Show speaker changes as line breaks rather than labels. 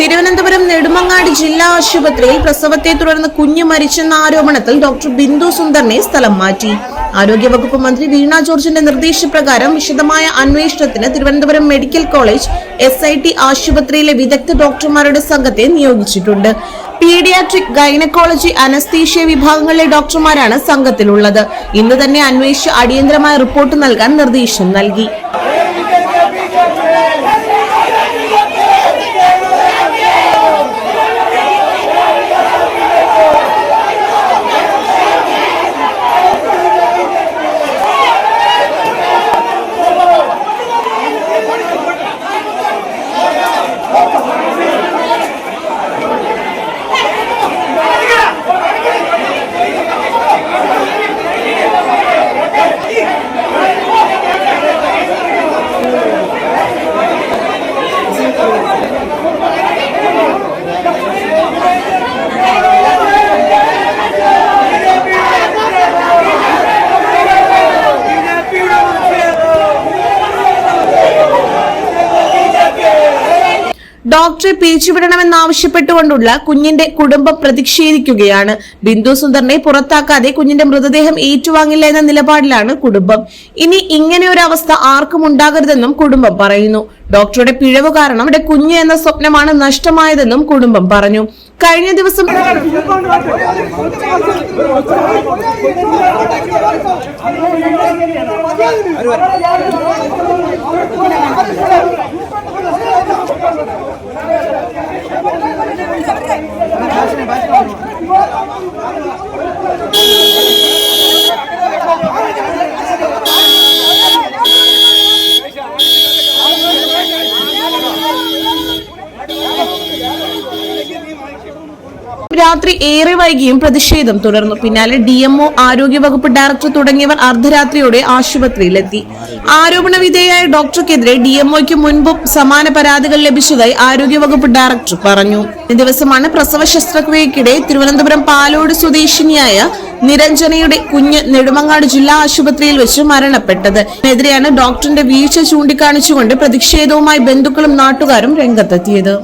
തിരുവനന്തപുരം നെടുമങ്ങാട് ജില്ലാ ആശുപത്രിയിൽ പ്രസവത്തെ തുടർന്ന് കുഞ്ഞ് മരിച്ചെന്ന ആരോപണത്തിൽ ഡോക്ടർ ബിന്ദു സുന്ദറിനെ സ്ഥലം മാറ്റി. ആരോഗ്യവകുപ്പ് മന്ത്രി വീണ ജോർജിന്റെ നിർദ്ദേശപ്രകാരം വിശദമായ അന്വേഷണത്തിന് Thiruvananthapuram medical college S I T ആശുപത്രിയിലെ വിദഗ്ധ ഡോക്ടർമാരുടെ സംഘത്തെ നിയോഗിച്ചിട്ടുണ്ട്. പീഡിയാട്രിക് ഗൈനക്കോളജി അനസ്തീഷ്യ വിഭാഗങ്ങളിലെ ഡോക്ടർമാരാണ് സംഘത്തിലുള്ളത്. ഇന്ന് തന്നെ അന്വേഷിച്ച് അടിയന്തരമായ റിപ്പോർട്ട് നൽകാൻ നിർദ്ദേശം നൽകി. ഡോക്ടറെ പിരിച്ചുവിടണമെന്നാവശ്യപ്പെട്ടുകൊണ്ടുള്ള കുഞ്ഞിന്റെ കുടുംബം പ്രതിഷേധിക്കുകയാണ് ബിന്ദു സുന്ദറിനെ പുറത്താക്കാതെ കുഞ്ഞിന്റെ മൃതദേഹം ഏറ്റുവാങ്ങില്ല എന്ന നിലപാടിലാണ് കുടുംബം ഇനി ഇങ്ങനെ ഒരു അവസ്ഥ ആർക്കും ഉണ്ടാകരുതെന്നും കുടുംബം പറയുന്നു ഡോക്ടറുടെ പിഴവ് കാരണം ഇവിടെ കുഞ്ഞ് എന്ന സ്വപ്നമാണ് നഷ്ടമായതെന്നും കുടുംബം പറഞ്ഞു കഴിഞ്ഞ ദിവസം രാത്രി ഏറെ വൈകിയും പ്രതിഷേധം തുടർന്നു. പിന്നാലെ ഡി എംഒ ആരോഗ്യവകുപ്പ് ഡയറക്ടർ തുടങ്ങിയവർ അർദ്ധരാത്രിയോടെ ആശുപത്രിയിലെത്തി. ആരോപണ വിധേയായ ഡോക്ടർക്കെതിരെ ഡി എംഒയ്ക്ക് മുൻപും സമാന പരാതികൾ ലഭിച്ചതായി ആരോഗ്യവകുപ്പ് ഡയറക്ടർ പറഞ്ഞു. ദിവസമാണ് പ്രസവ ശസ്ത്രക്രിയക്കിടെ തിരുവനന്തപുരം പാലോട് സ്വദേശിനിയായ നിരഞ്ജനയുടെ കുഞ്ഞ് നെടുമങ്ങാട് ജില്ലാ ആശുപത്രിയിൽ വെച്ച് മരണപ്പെട്ടത്. ഇതിനെതിരെയാണ് ഡോക്ടറിന്റെ വീഴ്ച ചൂണ്ടിക്കാണിച്ചുകൊണ്ട് പ്രതിഷേധവുമായി ബന്ധുക്കളും നാട്ടുകാരും രംഗത്തെത്തിയത്.